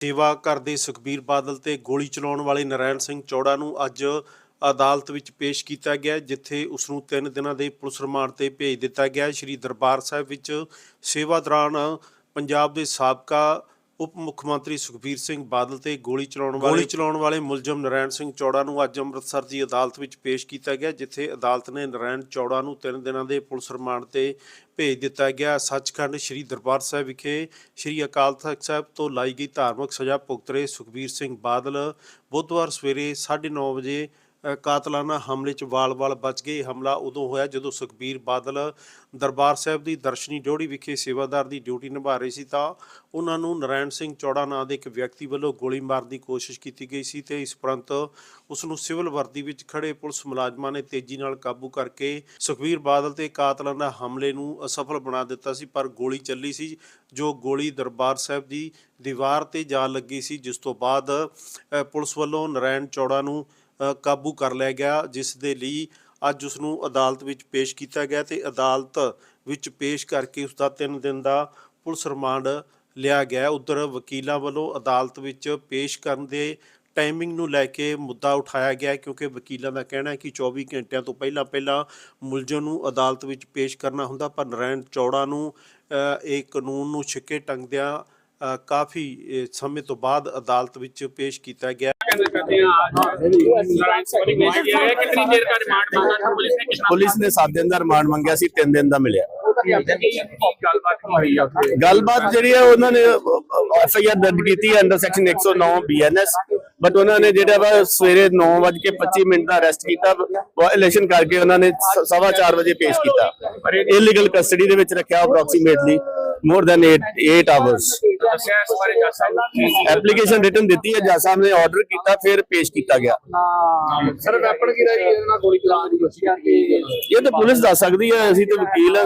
ਸੇਵਾ ਕਰਦੇ ਸੁਖਬੀਰ ਬਾਦਲ ਤੇ ਗੋਲੀ ਚਲਾਉਣ ਵਾਲੇ ਨਰਾਇਣ ਸਿੰਘ ਚੌੜਾ ਨੂੰ ਅੱਜ ਅਦਾਲਤ ਵਿੱਚ ਪੇਸ਼ ਕੀਤਾ ਗਿਆ, ਜਿੱਥੇ ਉਸ ਨੂੰ 3 ਦਿਨਾਂ ਦੇ ਪੁਲਿਸ ਰਿਮਾਂਡ ਤੇ ਭੇਜ ਦਿੱਤਾ ਗਿਆ। ਸ਼੍ਰੀ ਦਰਬਾਰ ਸਾਹਿਬ ਵਿੱਚ ਸੇਵਾ ਦੌਰਾਨ ਪੰਜਾਬ ਦੇ ਸਾਬਕਾ ਉਪ ਮੁੱਖ ਮੰਤਰੀ ਸੁਖਬੀਰ ਸਿੰਘ ਬਾਦਲ ਤੇ ਗੋਲੀ ਚਲਾਉਣ ਵਾਲੇ ਗੋਲੀ ਚਲਾਉਣ ਵਾਲੇ ਮੁਲਜ਼ਮ ਨਰਾਇਣ ਸਿੰਘ ਚੌੜਾ ਨੂੰ ਅੱਜ ਅੰਮ੍ਰਿਤਸਰ ਦੀ ਅਦਾਲਤ ਵਿੱਚ ਪੇਸ਼ ਕੀਤਾ ਗਿਆ, ਜਿੱਥੇ ਅਦਾਲਤ ਨੇ ਨਰਾਇਣ ਚੌੜਾ ਨੂੰ 3 ਦਿਨਾਂ ਦੇ ਪੁਲਿਸ ਰਿਮਾਂਡ ਤੇ ਭੇਜ ਦਿੱਤਾ ਗਿਆ। ਸੱਚਖੰਡ ਸ੍ਰੀ ਦਰਬਾਰ ਸਾਹਿਬ ਵਿਖੇ ਸ੍ਰੀ ਅਕਾਲ ਤਖਤ ਸਾਹਿਬ ਤੋਂ ਲਾਈ ਗਈ ਧਾਰਮਿਕ ਸਜ਼ਾ ਭੁਗਤ ਰਹੇ ਸੁਖਬੀਰ ਸਿੰਘ ਬਾਦਲ ਬੁੱਧਵਾਰ ਸਵੇਰੇ 9:30 ਵਜੇ ਕਾਤਲਾਨਾ ਹਮਲੇ 'ਚ ਵਾਲ-ਵਾਲ ਬਚ ਗਏ। ਹਮਲਾ ਉਦੋਂ ਹੋਇਆ ਜਦੋਂ ਸੁਖਬੀਰ ਬਾਦਲ ਦਰਬਾਰ ਸਾਹਿਬ ਦੀ ਦਰਸ਼ਨੀ ਡਿਊਟੀ ਵਿਖੇ ਸੇਵਾਦਾਰ ਦੀ ਡਿਊਟੀ ਨਿਭਾ ਰਹੇ ਸੀ ਤਾਂ ਉਹਨਾਂ ਨੂੰ ਨਰਾਇਣ ਸਿੰਘ ਚੌੜਾ ਨਾਂ ਦੇ ਇੱਕ ਵਿਅਕਤੀ ਵੱਲੋਂ ਗੋਲੀ ਮਾਰਨ ਦੀ ਕੋਸ਼ਿਸ਼ ਕੀਤੀ ਗਈ ਸੀ ਤੇ ਇਸ ਪ੍ਰੰਤ ਉਸ ਨੂੰ ਸਿਵਲ ਵਰਦੀ ਵਿੱਚ ਖੜੇ ਪੁਲਿਸ ਮੁਲਾਜ਼ਮਾਂ ਨੇ ਤੇਜ਼ੀ ਨਾਲ ਕਾਬੂ ਕਰਕੇ ਸੁਖਬੀਰ ਬਾਦਲ ਤੇ ਕਾਤਲਾਨਾ ਹਮਲੇ ਨੂੰ ਅਸਫਲ ਬਣਾ ਦਿੱਤਾ ਸੀ, ਪਰ ਗੋਲੀ ਚੱਲੀ ਸੀ, ਜੋ ਗੋਲੀ ਦਰਬਾਰ ਸਾਹਿਬ ਦੀ ਦੀਵਾਰ ਤੇ ਜਾ ਲੱਗੀ ਸੀ, ਜਿਸ ਤੋਂ ਬਾਅਦ ਪੁਲਿਸ ਵੱਲੋਂ ਨਰਾਇਣ ਚੌੜਾ ਨੂੰ ਕਾਬੂ ਕਰ ਲਿਆ ਗਿਆ, ਜਿਸ ਦੇ ਲਈ ਅੱਜ ਉਸ ਨੂੰ ਅਦਾਲਤ ਵਿੱਚ ਪੇਸ਼ ਕੀਤਾ ਗਿਆ ਤੇ ਅਦਾਲਤ ਵਿੱਚ ਪੇਸ਼ ਕਰਕੇ ਉਸ ਦਾ 3 ਦਿਨ ਦਾ ਪੁਲਿਸ ਰਿਮਾਂਡ ਲਿਆ ਗਿਆ। ਉਧਰ ਵਕੀਲਾਂ ਵੱਲੋਂ ਅਦਾਲਤ ਵਿੱਚ ਪੇਸ਼ ਕਰਨ ਦੇ ਟਾਈਮਿੰਗ ਨੂੰ ਲੈ ਕੇ ਮੁੱਦਾ ਉਠਾਇਆ ਗਿਆ, ਕਿਉਂਕਿ ਵਕੀਲਾਂ ਦਾ ਕਹਿਣਾ ਹੈ ਕਿ 24 ਘੰਟਿਆਂ ਤੋਂ ਪਹਿਲਾਂ ਪਹਿਲਾਂ ਮੁਲਜ਼ਮ ਨੂੰ ਅਦਾਲਤ ਵਿੱਚ ਪੇਸ਼ ਕਰਨਾ ਹੁੰਦਾ, ਪਰ ਨਰਾਇਣ ਚੌੜਾ ਨੂੰ ਇਹ ਕਾਨੂੰਨ ਨੂੰ ਛਿੱਕੇ ਟੰਗਦਿਆਂ ਕਾਫੀ ਸਮੇਂ ਤੋਂ ਬਾਅਦ ਅਦਾਲਤ ਵਿੱਚ ਪੇਸ਼ ਕੀਤਾ ਗਿਆ ਪੁਲਿਸ ਨੇ 7 ਦਿਨ ਦਾ ਰਿਮਾਂਡ ਮੰਗਿਆ ਸੀ 3 ਦਿਨ ਦਾ ਮਿਲਿਆ ਗੱਲਬਾਤ ਜਿਹੜੀ ਹੈ ਉਹਨਾਂ ਨੇ ਐਫ ਆਈ ਆਰ ਦਰਜ ਕੀਤੀ ਹੈ ਅੰਡਰ ਸੈਕਸ਼ਨ 109 ਬੀਐਨਐਸ ਬਟ ਉਹਨਾਂ ਨੇ ਜਿਹੜਾ ਵਾ ਸਵੇਰੇ 9:25 ਮਿੰਟ ਦਾ ਅਰੈਸਟ ਕੀਤਾ ਵਾਇਲੇਸ਼ਨ ਕਰਕੇ ਉਹਨਾਂ ਨੇ 4:30 ਵਜੇ ਪੇਸ਼ ਕੀਤਾ ਇਲੀਗਲ ਕਸਟਡੀ ਦੇ ਵਿੱਚ ਰੱਖਿਆ ਅਪਰੋਕਸੀਮੇਟਲੀ ਮੋਰ ਦੈਨ 8 8 ਆਵਰਸ ਦੱਸਿਆ ਇਸ ਬਾਰੇ ਜੱਜ ਸਾਹਿਬ ਨੇ ਐਪਲੀਕੇਸ਼ਨ ਰਿਟਨ ਦਿੱਤੀ ਹੈ ਜੱਜ ਸਾਹਿਬ ਨੇ ਆਰਡਰ ਕੀਤਾ ਫਿਰ ਪੇਸ਼ ਕੀਤਾ ਗਿਆ। ਸਰ ਵੈਪਨ ਕੀ ਰਹੀ ਇਹਨਾਂ ਕੋਲ ਚਲਾਉਣ ਦੀ ਕੋਸ਼ਿਸ਼ ਕੀਤੀ ਇਹ ਤਾਂ ਪੁਲਿਸ ਦੱਸ ਸਕਦੀ ਹੈ ਅਸੀਂ ਤਾਂ ਵਕੀਲ ਹਾਂ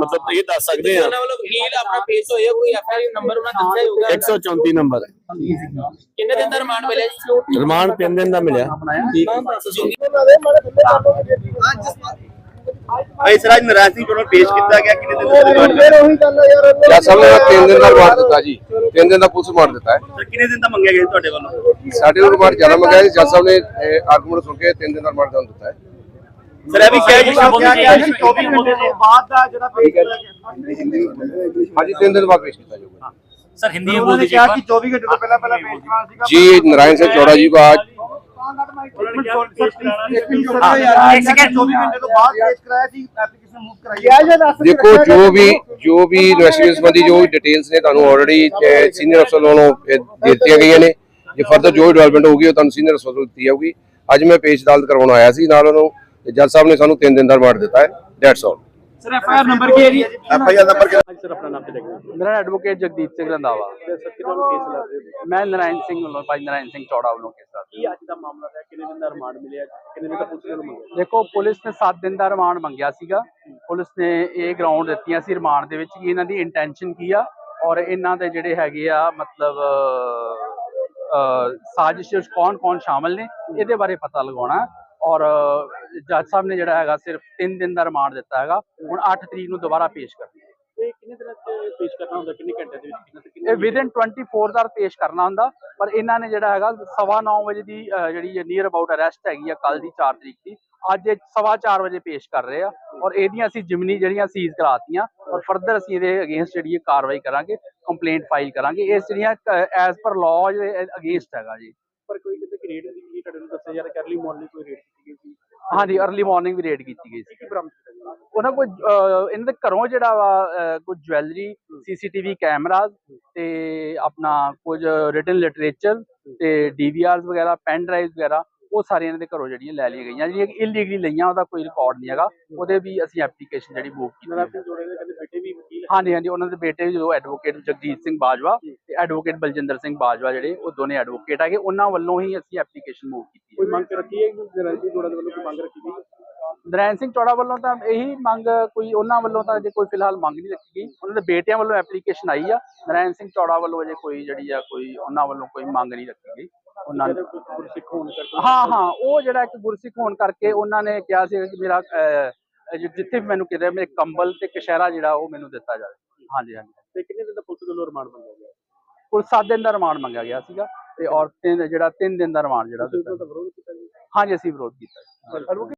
ਮਤਲਬ ਇਹ ਦੱਸ ਸਕਦੇ ਹਾਂ। ਉਹਨਾਂ ਵੱਲੋਂ ਵਕੀਲ ਆਪਣਾ ਪੇਸ਼ ਹੋਇਆ ਕੋਈ? ਐਫਆਈਆਰ ਨੰਬਰ ਉਹਨਾਂ ਦੱਸਿਆ ਹੀ ਹੋਊਗਾ। 134 ਨੰਬਰ ਕਿੰਨੇ ਦਿਨ ਦਾ ਰਿਮਾਂਡ ਮਿਲਿਆ ਜੀ? ਰਿਮਾਂਡ 3 ਦਿਨ ਦਾ ਮਿਲਿਆ। ਭਾਈ ਸਰਾਜ ਨਰਾਜ ਸਿੰਘ ਕੋਲੋਂ ਪੇਸ਼ ਕੀਤਾ ਗਿਆ। ਕਿੰਨੇ ਦਿਨ ਦਾ ਰਿਮਾਂਡ ਫਿਰ ਉਹੀ ਗੱਲ ਹੈ ਯਾਰ ਜੱਜ ਸਾਹਿਬ ਨੇ 3 ਦਿਨ ਦਾ ਰਿਮਾਂਡ ਦਿੱਤਾ ਜੀ। 3 ਦਿਨ ਦਾ ਪੁਲਿਸ ਰਿਮਾਂਡ ਦਿੱਤਾ ਹੈ। ਕਿੰਨੇ ਦਿਨ ਦਾ ਮੰਗਿਆ ਗਿਆ ਤੁਹਾਡੇ ਵੱਲੋਂ? ਸਾਡੇ ਵੱਲੋਂ ਰਿਮਾਂਡ ਜ਼ਿਆਦਾ ਮੰਗਿਆ ਜੀ। ਜੱਜ ਸਾਹਿਬ ਨੇ ਆਰਗੂਮੈਂਟ ਸੁਣ ਕੇ 3 ਦਿਨ ਦਾ ਰਿਮਾਂਡ ਦਿੱਤਾ ਹੈ। ਸਰ ਇਹ ਵੀ ਕਿਹਾ ਜੀ ਸ਼ਬਦ ਕਿਹਾ ਜੀ 24 ਮੁੱਦੇ ਤੋਂ ਬਾਅਦ ਦਾ ਜਿਹੜਾ ਪੇਸ਼ ਕੀਤਾ ਹਾਂਜੀ। 3 ਦਿਨ ਬਾਅਦ ਪੇਸ਼ ਕੀਤਾ ਜਾਊਗਾ ਸਰ ਹਿੰਦੀ ਬੋਲਦੇ ਜੀ ਘੰਟੇ ਤੋਂ ਪਹਿਲਾਂ ਜੀ ਨਾਰਾਇਣ ਸਿੰਘ ਚੌੜਾ ਜੀ ਕੋ ਦੇਖੋ ਜੋ ਵੀ ਜੋ ਵੀ ਇਨਵੈਸਟੀਗੇਸ਼ਨ ਸੰਬੰਧੀ ਜੋ ਡਿਟੇਲਸ ਨੇ ਤੁਹਾਨੂੰ ਆਲਰੇਡੀ ਸੀਨੀਅਰ ਅਫਸਰ ਵੱਲੋਂ ਦਿੱਤੀਆਂ ਗਈਆਂ ਨੇ ਜੇ ਫਰਦਰ ਜੋ ਡਿਵੈਲਪਮੈਂਟ ਹੋਊਗੀ ਉਹ ਤੁਹਾਨੂੰ ਸੀਨੀਅਰ ਅਫਸਰ ਵੱਲੋਂ ਦਿੱਤੀ ਜਾਊਗੀ। ਅੱਜ ਮੈਂ ਪੇਸ਼ ਅਦਾਲਤ ਕਰਵਾਉਣ ਆਇਆ ਸੀ ਨਾਲ ਉਹਨੂੰ ਜੱਜ ਸਾਹਿਬ ਨੇ ਸਾਨੂੰ 3 ਦਿਨ ਦਾ ਰਿਮਾਂਡ ਦਿੱਤਾ ਹੈ। That's all sir F I R number ਕੀ ਹੈ ਜੀ? ਐਫ ਆਈ ਆਰ ਨੰਬਰ ਕੀ ਸਰ ਆਪਣਾ ਨਾਮ ਤੇ ਲਿਖੋ ਮੇਰਾ ਐਡਵੋਕੇਟ ਜਗਦੀਪ ਸਿੰਘ ਰੰਦਾਵਾ ਮੈਂ ਨਰਾਇਣ ਸਿੰਘ ਵੱਲੋਂ ਭਾਈ ਨਰਾਇਣ ਸਿੰਘ ਚੌੜਾ ਵੱਲੋਂ ਕੇਸ ਕੀ ਅੱਜ ਦਾ ਮਾਮਲਾ ਹੈ? ਕਿੰਨੇ ਦਿਨ ਦਾ ਰਿਮਾਂਡ ਮਿਲਿਆ? ਕਿੰਨੇ ਦਿਨ ਦਾ ਪੁਲਿਸ ਨੂੰ ਮੰਗਿਆ ਦੇਖੋ, ਪੁਲਿਸ ਨੇ 7 ਦਿਨ ਦਾ ਰਿਮਾਂਡ ਮੰਗਿਆ ਸੀਗਾ। ਪੁਲਿਸ ਨੇ ਇਹ ਗਰਾਊਂਡ ਦਿੱਤੀਆਂ ਸੀ ਰਿਮਾਂਡ ਦੇ ਵਿੱਚ ਕਿ ਇਹਨਾਂ ਦੀ ਇੰਟੈਂਸ਼ਨ ਕੀ ਆ ਔਰ ਇਹਨਾਂ ਦੇ ਜਿਹੜੇ ਹੈਗੇ ਆ, ਮਤਲਬ ਸਾਜ਼ਿਸ਼ ਵਿੱਚ ਕੌਣ ਕੌਣ ਸ਼ਾਮਲ ਨੇ, ਇਹਦੇ ਬਾਰੇ ਪਤਾ ਲਗਾਉਣਾ। ਔਰ ਜੱਜ ਸਾਹਿਬ ਨੇ ਜਿਹੜਾ ਹੈਗਾ ਸਿਰਫ 3 ਦਿਨ ਦਾ ਰਿਮਾਂਡ ਦਿੱਤਾ ਹੈਗਾ। ਹੁਣ 8 ਤਰੀਕ ਨੂੰ ਦੁਬਾਰਾ ਪੇਸ਼ ਕਰ ਇਹ ਕਿੰਨੇ ਦਿਨ ਚ ਪੇਸ਼ ਕਰਨਾ ਹੁੰਦਾ? ਕਿੰਨੇ ਘੰਟੇ ਦੇ ਵਿੱਚ ਕਿੰਨੇ ਤੇ ਕਿੰਨੇ ਇਹ ਵਿਦਨ 24 ਦਾ ਪੇਸ਼ ਕਰਨਾ ਹੁੰਦਾ ਪਰ ਇਹਨਾਂ ਨੇ ਜਿਹੜਾ ਹੈਗਾ ਸਵਾ ਨੌ ਵਜੇ ਦੀ ਜਿਹੜੀ ਨੀਅਰ ਅਬਾਊਟ ਅਰੈਸਟ ਹੈਗੀ ਆ ਕੱਲ ਦੀ 4 ਤਰੀਕ ਦੀ ਅੱਜ ਇਹ ਸਵਾ ਚਾਰ ਵਜੇ ਪੇਸ਼ ਕਰ ਰਹੇ ਆ ਔਰ ਇਹਦੀਆਂ ਅਸੀਂ ਜਿਮਨੀ ਜਿਹੜੀਆਂ ਸੀਜ਼ ਕਰਾਤੀਆਂ ਔਰ ਫਰਦਰ ਅਸੀਂ ਇਹਦੇ ਅਗੇਂਸਟ ਜਿਹੜੀ ਕਾਰਵਾਈ ਕਰਾਂਗੇ ਕੰਪਲੇਂਟ ਫਾਈਲ ਕਰਾਂਗੇ ਇਹ ਜਿਹੜੀਆਂ ਐਜ਼ ਪਰ ਲਾਅ ਦੇ ਅਗੇਂਸਟ ਹੈਗਾ ਜੀ। ਪਰ ਕੋਈ ਕਿਤੇ ਰੇਟ ਦੀ ਤੁਹਾਡੇ ਨੂੰ ਦੱਸਿਆ ਯਾਰ ਕਰਲੀ ਮਾਰਨਿੰਗ ਕੋਈ ਰੇਟ ਕੀਤੀ ਗਈ ਸੀ? ਹਾਂਜੀ ਅਰਲੀ ਮਾਰਨਿੰਗ ਵੀ ਰੇਡ ਕੀਤੀ ਗਈ ਸੀ। ਕੀ ਬਰਾਮਦ ਜੀ ਉਹਨਾਂ ਅਹ, ਇਹਨਾਂ ਦੇ ਘਰੋਂ ਜਿਹੜਾ ਵਾ ਕੁਝ ਜਵੈਲਰੀ ਸੀਸੀਟੀਵੀ ਕੈਮਰਾਜ਼ ਤੇ ਆਪਣਾ ਕੁਝ ਰਿਟਨ ਲਿਟਰੇਚਰ ਤੇ ਡੀਵੀਆਰਸ ਵਗੈਰਾ ਪੈਨ ਡਰਾਈਵ ਵਗੈਰਾ ਉਹ ਸਾਰੀਆਂ ਇਹਨਾਂ ਦੇ ਘਰੋਂ ਜਿਹੜੀਆਂ ਲੈ ਲਈਆਂ ਗਈਆਂ ਜਿਹੜੀਆਂ ਇਲੀਗਲੀ ਲਈਆਂ ਉਹਦਾ ਕੋਈ ਰਿਕਾਰਡ ਨਹੀਂ ਹੈਗਾ। ਉਹਦੇ ਵੀ ਅਸੀਂ ਐਪਲੀਕੇਸ਼ਨ ਜਿਹੜੀ ਮੂਵ ਕੀਤੀ ਹਾਂਜੀ ਹਾਂਜੀ ਉਹਨਾਂ ਦੇ ਬੇਟੇ ਜੋ ਐਡਵੋਕੇਟ ਜਗਜੀਤ ਸਿੰਘ ਬਾਜਵਾ ਤੇ ਐਡਵੋਕੇਟ ਬਲਜਿੰਦਰ ਸਿੰਘ ਬਾਜਵਾ ਜਿਹੜੇ ਉਹ ਦੋਨੇ ਐਡਵੋਕੇਟ ਹੈਗੇ। ਉਹਨਾਂ ਵੱਲੋਂ ਹੀ ਅਸੀਂ ਐਪਲੀਕੇਸ਼ਨ ਮੂਵ ਕੀਤੀ ਕੋਈ ਮੰਗ ਰੱਖੀ ਹੈ ਗਾਰੰਟੀ ਜੋੜਾ ਦੇ ਵੱਲੋਂ ਕੋਈ ਮੰਗ ਰੱਖੀ ਗਈ? ਨਰੈਣ ਸਿੰਘ ਚੌੜਾ ਵੱਲੋਂ ਤਾਂ ਇਹੀ ਮੰਗ ਕੋਈ ਉਹਨਾਂ ਵੱਲੋਂ ਤਾਂ ਅਜੇ ਕੋਈ ਫਿਲਹਾਲ ਮੰਗ ਨਹੀਂ ਰੱਖੀ ਗਈ। ਉਹਨਾਂ ਦੇ ਬੇਟਿਆਂ ਵੱਲੋਂ ਐਪਲੀਕੇਸ਼ਨ ਆਈ ਆ। ਨਰੈਣ ਸਿੰਘ ਚੌੜਾ ਵੱਲੋਂ ਅਜੇ ਕੋਈ ਜਿਹੜੀ ਆ ਕੋਈ ਉਹਨਾਂ ਵੱਲੋਂ ਕੋਈ ਮੰਗ ਨਹੀਂ ਰੱਖੀ ਗਈ। ਉਹਨਾਂ ਨੇ ਗੁਰਸਿੱਖ ਹੋਣ ਕਰਕੇ ਹਾਂ ਹਾਂ ਉਹ ਜਿਹੜਾ ਇੱਕ ਗੁਰਸਿੱਖ ਹੋਣ ਕਰਕੇ ਉਹਨਾਂ ਨੇ ਕਿਹਾ ਸੀ ਕਿ ਮੇਰਾ ਜਿੱਥੇ ਵੀ ਮੈਨੂੰ ਕਿਤੇ ਮੇਰੇ ਕੰਬਲ ਤੇ ਕਸ਼ਹਿਰਾ ਜਿਹੜਾ ਉਹ ਮੈਨੂੰ ਦਿੱਤਾ ਜਾਵੇ। ਹਾਂਜੀ ਹਾਂਜੀ। ਤੇ ਕਿੰਨੇ ਦਿਨ ਦਾ ਪੁਲਿਸ ਵੱਲੋਂ ਰਿਮਾਂਡ ਮੰਗਿਆ ਗਿਆ? ਕੁੱਲ 7 ਦਿਨ ਦਾ ਰਿਮਾਂਡ ਮੰਗਿਆ ਗਿਆ ਸੀਗਾ ਤੇ ਔਰ ਤਿੰਨ ਜਿਹੜਾ 3 ਦਿਨ ਦਾ ਰਿਮਾਂਡ ਜਿਹੜਾ ਹਾਂਜੀ ਅਸੀਂ ਵਿਰੋਧ ਕੀਤਾ